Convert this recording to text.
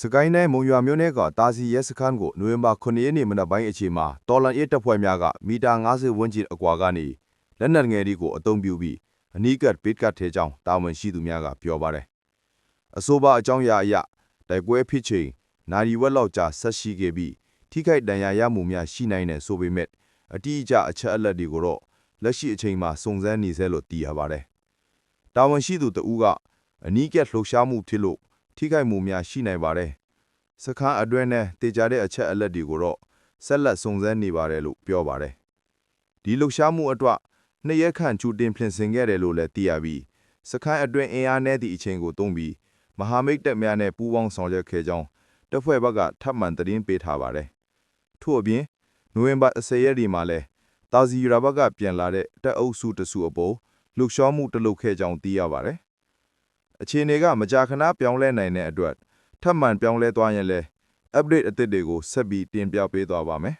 စကိုင်းတိုင်းမုံရွာမြို့နယ်ကတာစီရဲစခန်းကိုနိုဝင်ဘာ9ရက်နေ့မနက်ပိုင်းအချိန်မှာတော်လန်အေးတပ်ဖွဲ့များကမီတာ90ဝန်းကျင်အကွာကနေလက်နက်ငယ်တွေကိုအုံပြုပြီးအနီးကပ်ပစ်ကတ်ထဲကြောင်းတာဝန်ရှိသူများကပြောပါတယ်။အဆိုပါအကြောင်းအရာအရတိုက်ပွဲဖြစ်ချိန်နာရီဝက်လောက်ကြာဆက်ရှိခဲ့ပြီးထိခိုက်ဒဏ်ရာရမှုများရှိနိုင်တယ်ဆိုပေမဲ့အတိအကျအချက်အလက်တွေကိုတော့လက်ရှိအချိန်မှာစုံစမ်းနေဆဲလို့သိရပါတယ်။တာဝန်ရှိသူတဦးကအနီးကပ်လှုပ်ရှားမှုဖြစ်လို့ ထိခိုက်မှုများရှိနိုင်ပါတယ်။စခန်းအတွင်းနဲ့တေချာတဲ့အချက်အလက်တွေကိုတော့ဆက်လက်စုံစမ်းနေပါတယ်လို့ပြောပါတယ်။ဒီလှုပ်ရှားမှုအတွက်နှစ်ရက်ခန့်ကြိုတင်ပြင်ဆင်ခဲ့တယ်လို့လည်းသိရပြီးစခန်းအတွင်းအင်အားနည်းသည့်အချိန်ကိုသုံးပြီးမဟာမိတ်တပ်များနဲ့ပူးပေါင်းဆောင်ရွက်ခဲ့ကြောင်းတပ်ဖွဲ့ဘက်ကထပ်မံသတင်းပေးထားပါတယ်။ထို့အပြင်နိုဝင်ဘာ10ရက်ဒီမှာလဲတာဇီရာဘက်ကပြန်လာတဲ့တပ်အုပ်စုတစုအပေါ်လှုပ်ရှားမှုတလုပ်ခဲ့ကြောင်းသိရပါတယ်။ အခြေအနေကမကြာခဏပြောင်းလဲနိုင်တဲ့အတွက်ထပ်မံပြောင်းလဲသွားရင်လဲ update အသစ်တွေကိုဆက်ပြီးတင်ပြပေးသွားပါမယ်